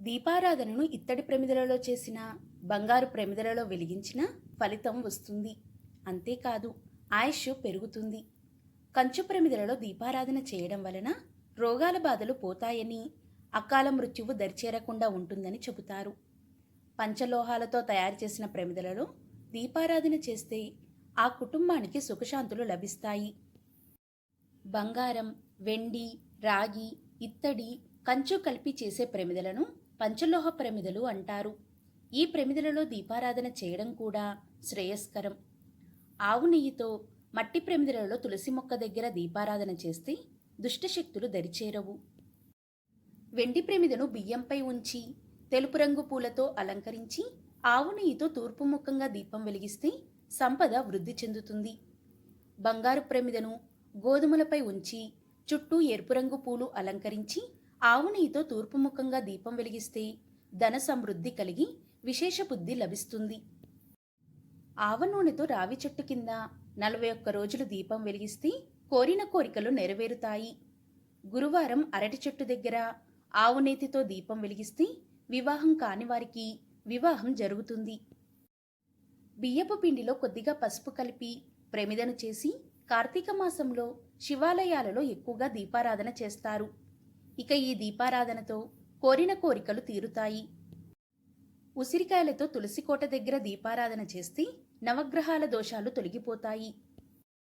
దీపారాధనను ఇత్తడి ప్రమిదలలో చేసిన బంగారు ప్రమిదలలో వెలిగించిన ఫలితం వస్తుంది. అంతేకాదు ఆయుష్ పెరుగుతుంది. కంచు ప్రమిదలలో దీపారాధన చేయడం వలన రోగాల బాధలు పోతాయని అకాల మృత్యువు దరిచేరకుండా ఉంటుందని చెబుతారు. పంచలోహాలతో తయారు చేసిన ప్రమిదలలో దీపారాధన చేస్తే ఆ కుటుంబానికి సుఖశాంతులు లభిస్తాయి. బంగారం వెండి రాగి ఇత్తడి కంచు కలిపి చేసే ప్రమిదలను పంచలోహ ప్రమిదలు అంటారు. ఈ ప్రమిదలలో దీపారాధన చేయడం కూడా శ్రేయస్కరం. ఆవు నెయ్యితో మట్టి ప్రమిదలలో తులసి మొక్క దగ్గర దీపారాధన చేస్తే దుష్టశక్తులు దరిచేరవు. వెండి ప్రమిదను బియ్యంపై ఉంచి తెలుపు రంగు పూలతో అలంకరించి ఆవు నెయ్యితో తూర్పు ముఖంగా దీపం వెలిగిస్తే సంపద వృద్ధి చెందుతుంది. బంగారు ప్రమిదను గోధుమలపై ఉంచి చుట్టూ ఎరుపు రంగు పూలు అలంకరించి ఆవు నెయ్యితో దీపం వెలిగిస్తే ధన సమృద్ధి కలిగి విశేష బుద్ధి లభిస్తుంది. ఆవ నూనెతో రావి చెట్టు కింద నలభై ఒక్క రోజులు దీపం వెలిగిస్తే కోరిన కోరికలు నెరవేరుతాయి. గురువారం అరటి చెట్టు దగ్గర ఆవునేతితో దీపం వెలిగిస్తే వివాహం కాని వారికి వివాహం జరుగుతుంది. బియ్యపు పిండిలో కొద్దిగా పసుపు కలిపి ప్రమిదను చేసి కార్తీక మాసంలో శివాలయాలలో ఎక్కువగా దీపారాధన చేస్తారు. ఇక ఈ దీపారాధనతో కోరిన కోరికలు తీరుతాయి. ఉసిరికాయలతో తులసి కోట దగ్గర దీపారాధన చేస్తే నవగ్రహాల దోషాలు తొలగిపోతాయి.